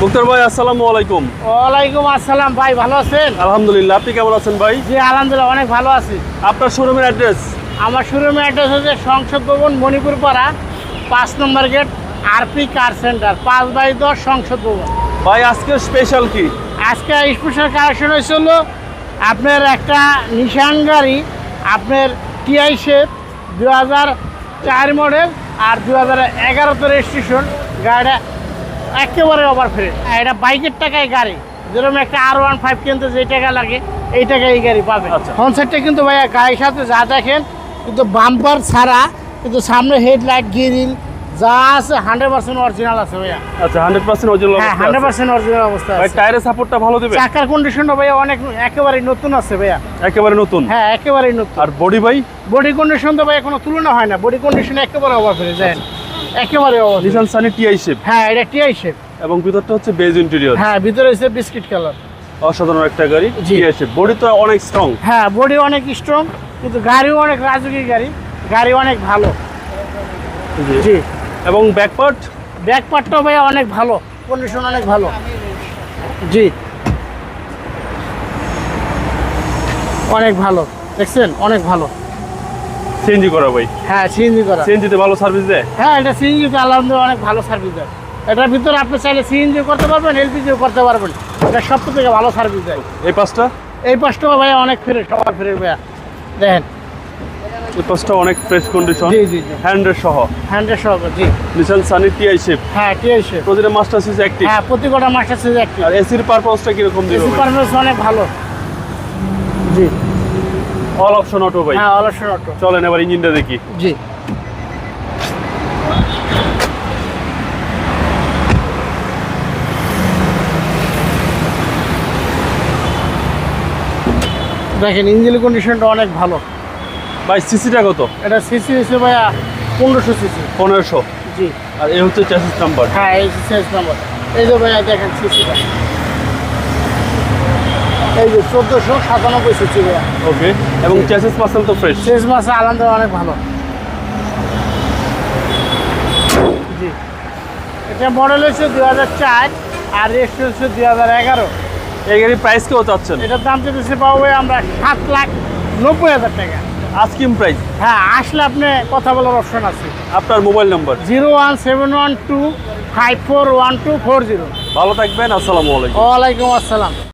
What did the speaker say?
মুক্তার ভাই আসসালামু আলাইকুম। ওয়ালাইকুম আসসালাম ভাই ভালো আছেন? আলহামদুলিল্লাহ আপনি কেমন আছেন ভাই? জি আলহামদুলিল্লাহ অনেক ভালো আছি। আপনার শোরুমের অ্যাড্রেস? আমার শোরুমের অ্যাড্রেস হচ্ছে সংসদ ভবন মণিপুর পাড়া পাঁচ নম্বর গেট আরপি কার সেন্টার পাঁচ বাই দশ সংসদ ভবন। ভাই আজকের স্পেশাল কি? আজকে স্পেশাল কালেকশন হয়েছিল আপনার একটা নিশান গাড়ি আপনার টিআই শেপ দু হাজার চার মডেল আর দু হাজার এগারোতে রেজিস্ট্রেশন গাড়িটা একেবারে ওভার ফ্রি এটা বাইকের টাকায় গাড়ি। যেরকম একটা আর ওয়ান ফাইভ কিনতে যে টাকা লাগে এই টাকায় এই গাড়ি পাবে আচ্ছা। কনসেপ্টটা কিন্তু ভাইয়া গাড়ির সাথে যা দেখেন কিন্তু বাম্পার ছাড়া কিন্তু সামনে হেডলাইট গিরিল যা আছে হান্ড্রেড পার্সেন্ট অরিজিনাল আছে ভাইয়া। আচ্ছা হান্ড্রেড পার্সেন্ট অরিজিনাল হ্যাঁ হান্ড্রেড পার্সেন্ট অরিজিনাল অবস্থা ভাই টায়ারের সাপোর্টটা ভালো দেবে চাকার কন্ডিশনটা ভাইয়া অনেক একেবারে নতুন আছে ভাইয়া। একেবারে নতুন? হ্যাঁ একেবারে নতুন। আর বডি ভাই? বডি কন্ডিশন তো ভাইয়া কোনো তুলনা হয় না। বডি কন্ডিশন একেবারে অভাব ফেলে যায় একেবারে নিশান সানি টিআই শেপ হ্যাঁ এটা টিআই শেপ এবং ভিতরটা হচ্ছে বেজ ইন্টেরিয়র হ্যাঁ ভিতরে হচ্ছে বিস্কিট কালার অসাধারণ একটা গাড়ি। টিআই শেপ বডি তো অনেক স্ট্রং হ্যাঁ বডি অনেক স্ট্রং কিন্তু গাড়িও অনেক রাজুকি গাড়ি। গাড়ি অনেক ভালো। জি। এবং ব্যাক পার্ট ব্যাক পার্টটাও ভাইয়া অনেক ভালো কন্ডিশন অনেক ভালো। জি। অনেক ভালো দেখছেন? অনেক ভালো। সিএনজি করা ভাই? হ্যাঁ সিএনজি করা। সিএনজিতে ভালো সার্ভিস দেয়? হ্যাঁ এটা সিএনজি তো আলহামদুলিল্লাহ অনেক ভালো সার্ভিস দেয়। এটার ভিতরে আপনি চাইলে সিএনজি করতে পারবেন এলপিজিও করতে পারবেন। এটা সব থেকে ভালো সার্ভিস দেয়। এই পাঁচটা? এই পাঁচটা ভাইয়া অনেক ফ্রেশ সবার ফ্রেশ ভাইয়া। দেখেন। এই পাঁচটা অনেক ফ্রেশ কন্ডিশন জি জি জি। হ্যান্ডের সহ। হান্ড্রেড সহ জি। নিশান সানি টিআই শেপ হ্যাঁ টিআই শেপ প্রতিটা মাস্টার সিস অ্যাক্টিভ হ্যাঁ প্রতি কটা মাস্টার সাইজ একটি আর এসির পারপাসটা কীরকম দিবে এসি পারফরমেন্স অনেক ভালো। জি। অল অপশন অটো ভাই। হ্যাঁ অলসন অটো চলেন এবার ইঞ্জিনটা দেখি। জি। দেখেন ইঞ্জিন কন্ডিশনটা অনেক ভালো। ভাই সিসিটা কত? এটা সিসি হিসেবে ভাইয়া পনেরোশো সিসি পনেরোশো? জি। আর এই হচ্ছে চ্যাসিস নাম্বার হ্যাঁ এই সেন্স নাম্বার এই যে ভাইয়া দেখেন সিসিটা এই যে চোদ্দোশো সাতানব্বই সিসি ওকে এবং চ্যাসিস পার্সেল তো ফ্রেশ শেষ মাসে আলহামদুলিল্লাহ অনেক ভালো। জি। এটা মডেল হচ্ছে দুই হাজার চার আর রেস্ট হচ্ছে দুই হাজার এগারো। এই গাড়ির প্রাইস কেউ চাচ্ছেন? এটার দাম চেয়েছে পাবো আমরা সাত লাখ নব্বই হাজার টাকা। আস্কিম প্রাইস হ্যাঁ আসলে আপনি কথা বলার অপশন আছে। আপনার mobile number zero one seven one two five four one two four zero. ভালো থাকবেন আসসালামু আলাইকুম। ওয়ালাইকুম আসসালাম।